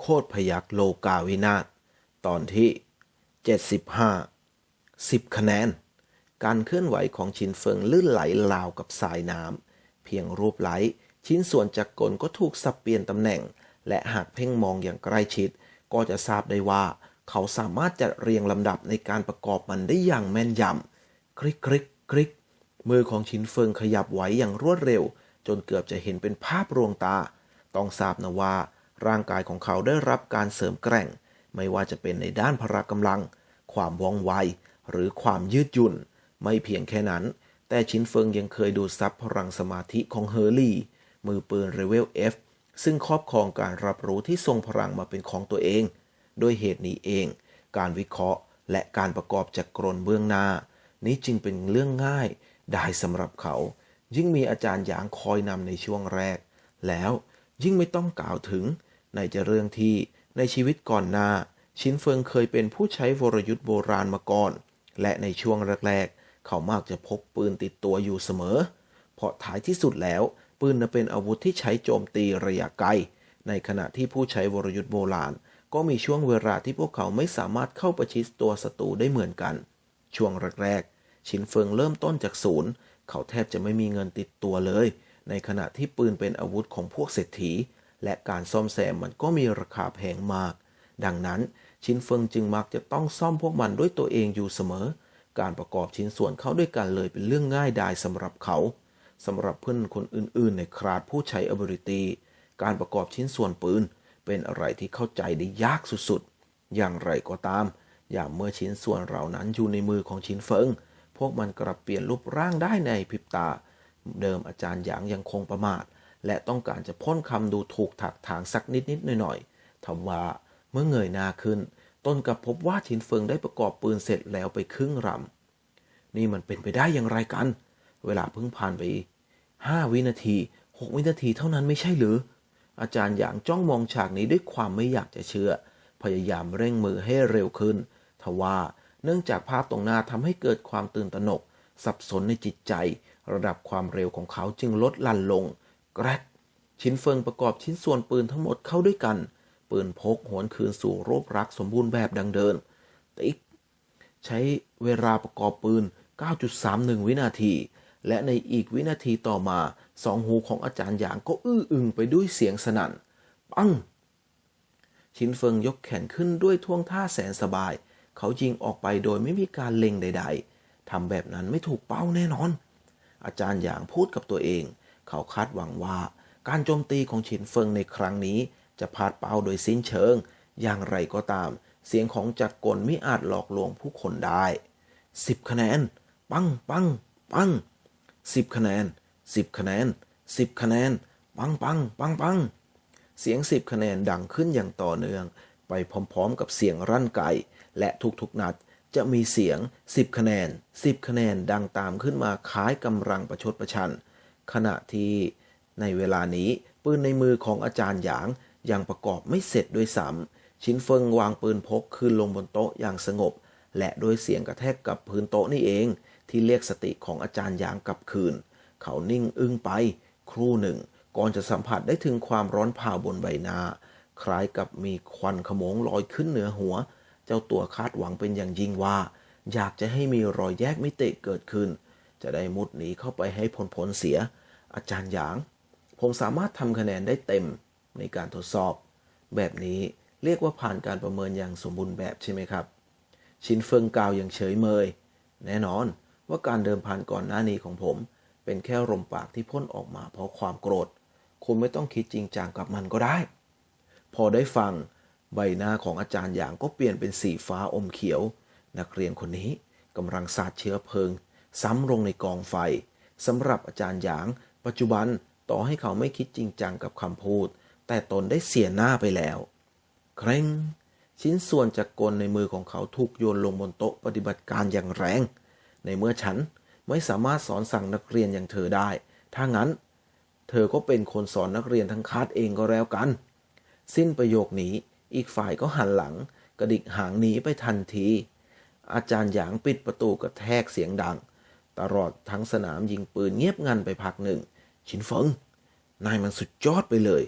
โคตรพยักโลกาวินาศตอนที่ 75 10 คะแนน การเคลื่อนไหวของชินเฟิงลื่นไหลราวกับสายน้ำเพียงรูปไหล ชิ้นส่วนจักรกลก็ถูกสับเปลี่ยนตำแหน่ง และหากเพ่งมองอย่างใกล้ชิด ก็จะทราบได้ว่า เขาสามารถจัดเรียงลำดับในการประกอบมันได้อย่างแม่นยำคลิกคลิกคลิกมือของชินเฟิงขยับไหวอย่างรวดเร็ว จนเกือบจะเห็นเป็นภาพรวงตา ต้องทราบนะว่า ร่างกายของเขาได้รับการเสริมแกร่ง ไม่ว่าจะเป็นในด้านพละกำลัง ความว่องไว หรือความยืดหยุ่น ไม่เพียงแค่นั้น แต่ชินเฟิงยังเคยดูดซับพลังสมาธิของเฮอร์ลี่ มือปืนเรเวล F ซึ่งครอบครองการรับรู้ที่ทรงพลังมาเป็นของตัวเอง ด้วยเหตุนี้เอง การวิเคราะห์และการประกอบจักกรกลเบื้องหน้า นี้จึงเป็นเรื่องง่ายได้สำหรับเขา ยิ่งมีอาจารย์หยางคอยนำในช่วงแรก แล้วยิ่งไม่ต้องกล่าวถึง ในจะเรื่องที่ในชีวิตก่อนหน้า ชินเฟิงเคยเป็นผู้ใช้วรยุทธ์โบราณมาก่อน และในช่วงแรกๆ เขามักจะพกปืนติดตัวอยู่เสมอ เพราะท้ายที่สุดแล้ว ปืนนั้นเป็นอาวุธที่ใช้โจมตีระยะไกล ในขณะที่ผู้ใช้วรยุทธ์โบราณ ก็มีช่วงเวลาที่พวกเขาไม่สามารถเข้าประชิดตัวศัตรูได้เหมือนกัน ช่วงแรกๆ ชินเฟิงเริ่มต้นจากศูนย์เขาแทบจะไม่มีเงินติดตัวเลย ในขณะที่ปืนเป็นอาวุธของพวกเศรษฐี และการซ่อมแซมมันก็มีราคาแพงมาก ดังนั้นชิ้นเฟิงจึงมักจะต้องซ่อมพวกมันด้วยตัวเองอยู่เสมอ การประกอบชิ้นส่วนเข้าด้วยกันเลยเป็นเรื่องง่ายดายสำหรับเขาสำหรับเพื่อนคนอื่นๆ ในคราดผู้ใช้ ability การประกอบชิ้นส่วนปืน เป็นอะไรที่เข้าใจได้ยากสุดๆ อย่างไรก็ตาม อย่างเมื่อชิ้นส่วนเหล่านั้นอยู่ในมือของชิ้นเฟิง พวกมันกลับเปลี่ยนรูปร่างได้ในพริบตา เดิมอาจารย์หยางยังคงประมาท และต้องการจะพ่นคำดูถูกถักทางสักนิดๆหน่อยๆทว่าเมื่อเงยหน้าขึ้นตนกับพบว่าชินเฟิงได้ประกอบปืนเสร็จแล้วไปครึ่งรำนี่มันเป็นไปได้อย่างไรกัน เวลาเพิ่งผ่านไปห้าวินาทีหกวินาทีเท่านั้นไม่ใช่หรือ อาจารย์อย่างจ้องมองฉากนี้ด้วยความไม่อยากจะเชื่อ พยายามเร่งมือให้เร็วขึ้นทว่าเนื่องจากภาพตรงหน้าทำให้เกิดความตื่นตระหนก สับสนในจิตใจ ระดับความเร็วของเขาจึงลดลั่นลง แกรกชิ้นเฟิงประกอบชิ้นส่วนปืนทั้งหมดเข้าด้วยกัน ปืนพกหวนคืนสู่รูปรักษ์สมบูรณ์แบบดังเดิมติ๊กใช้เวลาประกอบปืน 9.31 วินาที และในอีกวินาทีต่อมาสองหูของอาจารย์หยางก็อื้ออึงไปด้วยเสียงสนั่น ปัง ชินเฟิงยกแขนขึ้นด้วยท่วงท่าแสนสบาย เขายิงออกไปโดยไม่มีการเล็งใด ๆทำแบบนั้นไม่ถูกเป้าแน่นอน อาจารย์หยางพูดกับตัวเอง เขาคาดหวังว่า การโจมตีของชินเฟิงในครั้งนี้ จะพาดเป้าโดยสิ้นเชิง อย่างไรก็ตาม เสียงของจักรกลไม่อาจหลอกลวงผู้คนได้10คะแนน ปังปังปัง10คะแนน10คะแนน10คะแนน ปังปังปังปังเสียง10คะแนนดังขึ้นอย่างต่อเนื่อง ไปพร้อมๆ กับเสียงรั่นไกและทุกๆนัดจะมีเสียง 10 คะแนน 10 คะแนนดังตามขึ้นมาคล้ายกำลังประชดประชัน ขณะที่ในเวลานี้ปืนในมือของอาจารย์หยางยังประกอบไม่เสร็จด้วยซ้ำชินเฟิงวางปืนพกคืนลงบนโต๊ะอย่างสงบ และโดยเสียงกระแทกกับพื้นโต๊ะนี่เอง ที่เรียกสติของอาจารย์หยางกลับคืน เขานิ่งอึ้งไป ครู่หนึ่ง ก่อนจะสัมผัสได้ถึงความร้อนเผาบนใบหน้า คล้ายกับมีควันขโมงลอยขึ้นเหนือหัว เจ้าตัวคาดหวังเป็นอย่างยิ่งว่า อยากจะให้มีรอยแยกมิติเกิดขึ้น จะได้มุดหนีเข้าไปให้ผลผลเสีย อาจารย์หยาง ผมสามารถทำคะแนนได้เต็มในการทดสอบ แบบนี้เรียกว่าผ่านการประเมินอย่างสมบูรณ์แบบใช่ไหมครับ ชินเฟิงกล่าวอย่างเฉยเมย แน่นอนว่าการเดิมพันก่อนหน้านี้ของผม เป็นแค่ลมปากที่พ่นออกมาเพราะความโกรธ คุณไม่ต้องคิดจริงจังกับมันก็ได้ พอได้ฟังใบหน้าของอาจารย์หยางก็เปลี่ยนเป็นสีฟ้าอมเขียว นักเรียนคนนี้กำลังสาดเชื้อเพลิง ซ้ำลงในกองไฟสำหรับอาจารย์หยาง ปัจจุบันต่อให้เขาไม่คิดจริงจังกับคำพูด แต่ตนได้เสียหน้าไปแล้ว เคร่ง ชิ้นส่วนจากกลในมือของเขาถูกโยนลงบนโต๊ะปฏิบัติการอย่างแรง ในเมื่อฉันไม่สามารถสอนสั่งนักเรียนอย่างเธอได้ ถ้างั้น เธอก็เป็นคนสอนนักเรียนทั้งคาดเองก็แล้วกัน สิ้นประโยคนี้ อีกฝ่ายก็หันหลัง กระดิกหางหนีไปทันที อาจารย์หยางปิดประตูกระแทกเสียงดัง ตลอดทั้งสนามยิงปืนเงียบงันไปพักหนึ่ง ชินเฟิง นายมันสุดยอดไปเลย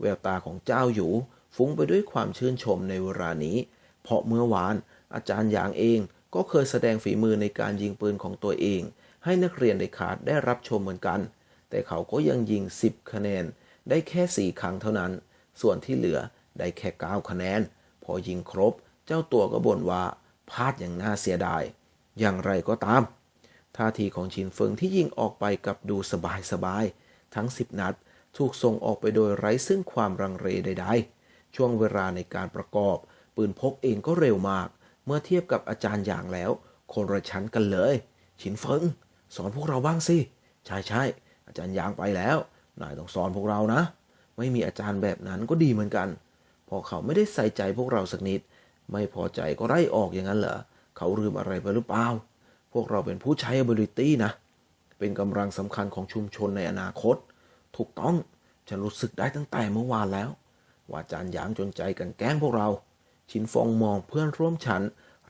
แววตาของเจ้าอยู่ ฟุ้งไปด้วยความชื่นชมในเวลานี้ เพราะเมื่อวานอาจารย์หยางเองก็เคยแสดงฝีมือในการยิงปืนของตัวเอง ให้นักเรียนในคาสได้รับชมเหมือนกัน แต่เขาก็ยังยิง 10 คะแนน ได้แค่ 4 ครั้งเท่านั้น ส่วนที่เหลือได้แค่ 9 คะแนน พอยิงครบ เจ้าตัวก็บ่นว่าพลาดอย่างน่าเสียดาย อย่างไรก็ตาม ท่าทีของชินเฟิงที่ยิงออกไปกับดูสบายสบายๆทั้ง 10 นัด ถูกส่งออกไปโดยไร้ซึ่งความรังเรใดๆ ช่วงเวลาในการประกอบ ปืนพกเองก็เร็วมาก เมื่อเทียบกับอาจารย์อย่างแล้ว คนละชั้นกันเลย ชินเฟิง สอนพวกเราบ้างสิ ใช่ใช่อาจารย์ยางไปแล้ว นายต้องสอนพวกเรานะ ไม่มีอาจารย์แบบนั้นก็ดีเหมือนกัน พอเขาไม่ได้ใส่ใจพวกเราสักนิด ไม่พอใจก็ไล่ออกอย่างนั้นเหรอ เขาลืมอะไรไปหรือเปล่า พวกเราเป็นผู้ใช้ ability นะ เป็นกำลังสำคัญของชุมชนในอนาคต ถูกต้อง ฉันรู้สึกได้ตั้งแต่เมื่อวานแล้ว ว่าอาจารย์หยางจนใจกันแกล้งพวกเรา ชินฟองมองเพื่อนร่วมชั้น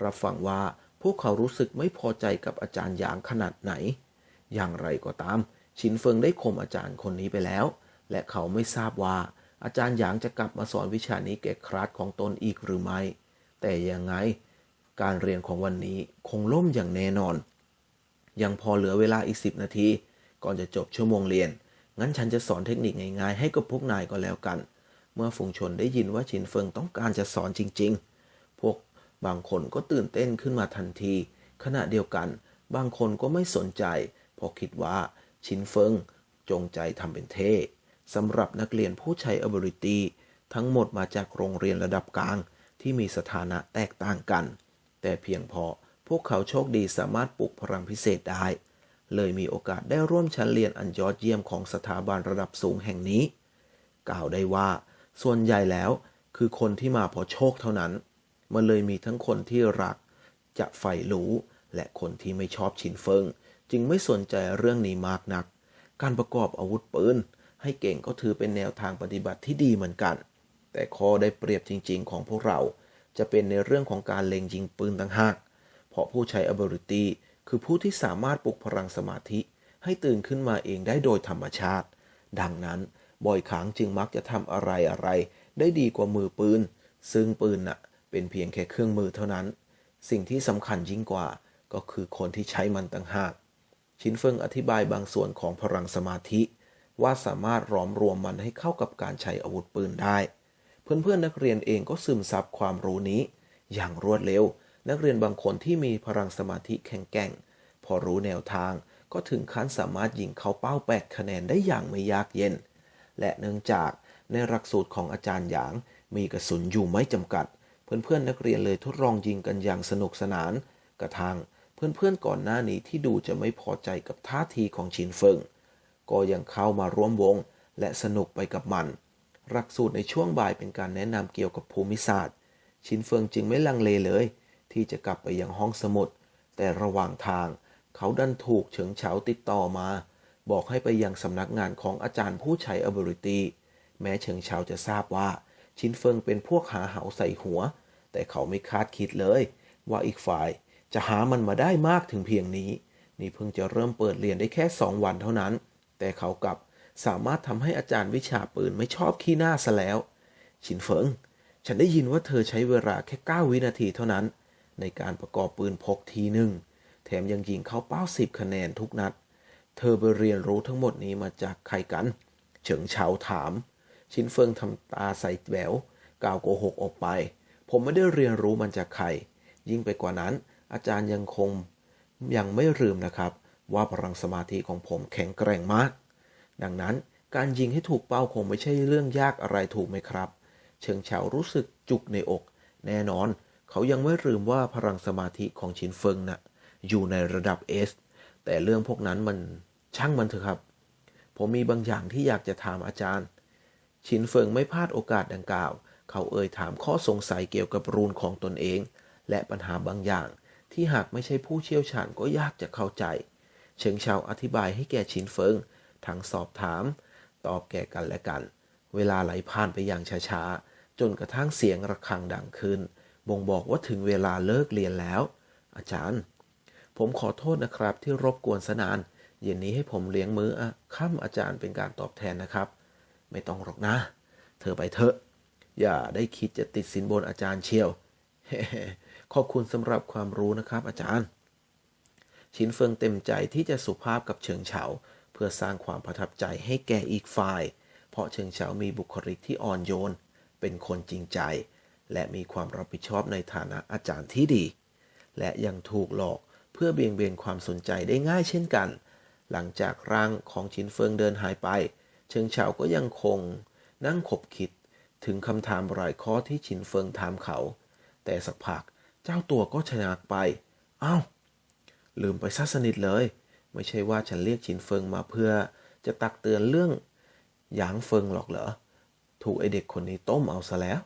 รับฟังว่าพวกเขารู้สึกไม่พอใจกับอาจารย์หยางขนาดไหน อย่างไรก็ตาม ชินเฟิงได้ข่มอาจารย์คนนี้ไปแล้ว และเขาไม่ทราบว่า อาจารย์หยางจะกลับมาสอนวิชานี้แก่คลาสของตนอีกหรือไม่ แต่ยังไง การเรียนของวันนี้คงล่มอย่างแน่นอน ยังพอเหลือเวลาอีกสิบนาที ก่อนจะจบชั่วโมงเรียน งั้นฉันจะสอนเทคนิคง่ายๆให้กับพวกนายก็แล้วกัน เมื่อฝูงชนได้ยินว่าชินเฟิงต้องการจะสอนจริง ๆ พวกบางคนก็ตื่นเต้นขึ้นมาทันที ขณะเดียวกัน บางคนก็ไม่สนใจเพราะคิดว่าชินเฟิงจงใจทำเป็นเท่สำหรับนักเรียนผู้ใช้ ability ทั้งหมดมาจากโรงเรียนระดับกลางที่มีสถานะแตกต่างกัน แต่เพียงพอพวกเขาโชคดีสามารถปลุกพลังพิเศษได้ เลยมีโอกาสได้ร่วมชั้นเรียนอันยอดเยี่ยมของสถาบันระดับสูงแห่งนี้ กล่าวได้ว่า ส่วนใหญ่แล้วคือคนที่มาเพราะโชคเท่านั้น มันเลยมีทั้งคนที่รัก จะใฝ่รู้ และคนที่ไม่ชอบชินเฟิง จึงไม่สนใจเรื่องนี้มากนัก การประกอบอาวุธปืนให้เก่งก็ถือเป็นแนวทางปฏิบัติที่ดีเหมือนกัน แต่ข้อได้เปรียบจริง ๆ ของพวกเรา จะเป็นในเรื่องของการเล็งยิงปืนต่างหาก เพราะผู้ใช้ ability คือผู้ที่สามารถปลุกพลังสมาธิ ให้ตื่นขึ้นมาเองได้โดยธรรมชาติ ดังนั้นบ่อยครั้งจึงมักจะทำอะไรอะไร ได้ดีกว่ามือปืน ซึ่งปืนน่ะเป็นเพียงแค่เครื่องมือเท่านั้น สิ่งที่สำคัญยิ่งกว่า ก็คือคนที่ใช้มันต่างหาก ชินเฟิงอธิบายบางส่วนของพลังสมาธิ ว่าสามารถหลอมรวมมันให้เข้ากับการใช้อาวุธปืนได้ เพื่อนๆนักเรียนเองก็ซึมซับความรู้นี้ อย่างรวดเร็ว นักเรียนบางคนที่มีพลังสมาธิแข็งแกร่ง พอรู้แนวทาง ก็ถึงขั้นสามารถยิงเข้าเป้าแปดคะแนนได้อย่างไม่ยากเย็น และเนื่องจากในหลักสูตรของอาจารย์หยาง มีกระสุนอยู่ไม่จำกัด เพื่อนๆนักเรียนเลยทดลองยิงกันอย่างสนุกสนาน กระทั่งเพื่อนๆก่อนหน้านี้ที่ดูจะไม่พอใจกับท่าทีของชินเฟิง ก็ยังเข้ามาร่วมวง และสนุกไปกับมัน หลักสูตรในช่วงบ่ายเป็นการแนะนำเกี่ยวกับภูมิศาสตร์ ชินเฟิงจึงไม่ลังเลเลย ที่จะกลับไปยังห้องสมุด แต่ระหว่างทาง เขาดันถูกเฉิงเฉาติดต่อมา บอกให้ไปยังสำนักงานของอาจารย์ผู้ใช้ ability แม้เฉิงเฉาจะทราบว่า ชินเฟิงเป็นพวกหาเหาใส่หัว แต่เขาไม่คาดคิดเลย ว่าอีกฝ่ายจะหามันมาได้มากถึงเพียงนี้ นี่เพิ่งจะเริ่มเปิดเรียนได้แค่สองวันเท่านั้น แต่เขากลับ สามารถทำให้อาจารย์วิชาปืนไม่ชอบขี้หน้าซะแล้ว ชินเฟิง ฉันได้ยินว่าเธอใช้เวลาแค่ 9 วินาทีเท่านั้น ในการประกอบปืนพกทีหนึ่ง แถมยังยิงเข้าเป้าสิบคะแนนทุกนัด เธอไปเรียนรู้ทั้งหมดนี้มาจากใครกัน เฉิงเฉาถาม ชินเฟิงทำตาใส่แหววกล่าวโกหกออกไป ผมไม่ได้เรียนรู้มันจากใคร ยิ่งไปกว่านั้น อาจารย์ยังคงยังไม่ลืมนะครับ ว่าพลังสมาธิของผมแข็งแกร่งมาก ดังนั้นการยิงให้ถูกเป้าคงไม่ใช่เรื่องยากอะไรถูกไหมครับเฉิงเฉารู้สึกจุกในอก แน่นอน เขายังไม่ลืมว่าพลังสมาธิของชินเฟิงนะ่ะอยู่ในระดับ S แต่เรื่องพวกนั้นมันช่างมันเถอะครับ ผมมีบางอย่างที่อยากจะถามอาจารย์ ชินเฟิงไม่พลาดโอกาสดังกล่าว เขาเอ่ยถามข้อสงสัยเกี่ยวกับรูนของตนเอง และปัญหาบางอย่าง ที่หากไม่ใช่ผู้เชี่ยวชาญก็ยากจะเข้าใจเฉิงเฉาอธิบายให้แก่ชินเฟิง ทั้งสอบถาม ตอบแก่กันและกัน เวลาไหลผ่านไปอย่างช้าๆ จนกระทั่งเสียงระฆังดังขึ้น บ่งบอกว่าถึงเวลาเลิกเรียนแล้ว อาจารย์ ผมขอโทษนะครับที่รบกวนสนาน เย็นนี้ให้ผมเลี้ยงมื้อค่ำอาจารย์เป็นการตอบแทนนะครับ ไม่ต้องหรอกนะ เธอไปเถอะ อย่าได้คิดจะติดสินบนอาจารย์เชียว ขอบคุณสำหรับความรู้นะครับอาจารย์ชินเฟิงเต็มใจที่จะสุภาพกับเฉิงเฉา พื่อสร้างความประทับใจให้แก่อีกฝ่าย เพราะเฉิงเฉามีบุคลิกที่อ่อนโยน เป็นคนจริงใจ และมีความรับผิดชอบในฐานะอาจารย์ที่ดี และยังถูกหลอกเพื่อเบี่ยงเบนความสนใจได้ง่ายเช่นกัน หลังจากร่างของชินเฟิงเดินหายไปเฉิงเฉาก็ยังคง นั่งขบคิดถึงคำถามหลายข้อที่ชินเฟิงถามเขา แต่สักพักเจ้าตัวก็ชะงักไปอ้าวลืมไปซะสนิทเลย ไม่ใช่ว่าฉันเรียกชินเฟิงมาเพื่อจะตักเตือนเรื่องหยางเฟิงหรอกเหรอ ถูกไอเด็กคนนี้ต้มเอาซะแล้ว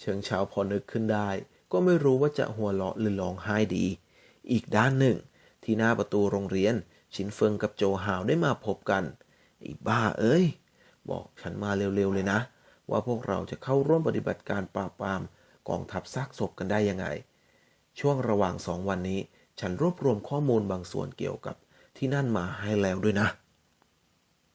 เชิงเช้าพอนึกขึ้นได้ ก็ไม่รู้ว่าจะหัวเราะหรือร้องไห้ดี อีกด้านหนึ่ง ที่หน้าประตูโรงเรียน ชินเฟิงกับโจฮาวได้มาพบกันไอ้บ้าเอ้ย บอกฉันมาเร็วๆเลยนะ ว่าพวกเราจะเข้าร่วมปฏิบัติการปราบปรามกองทัพซากศพกันได้ยังไง ช่วงระหว่างสองวันนี้ ฉันรวบรวมข้อมูลบางส่วนเกี่ยวกับที่นั่นมาให้แล้วด้วยนะ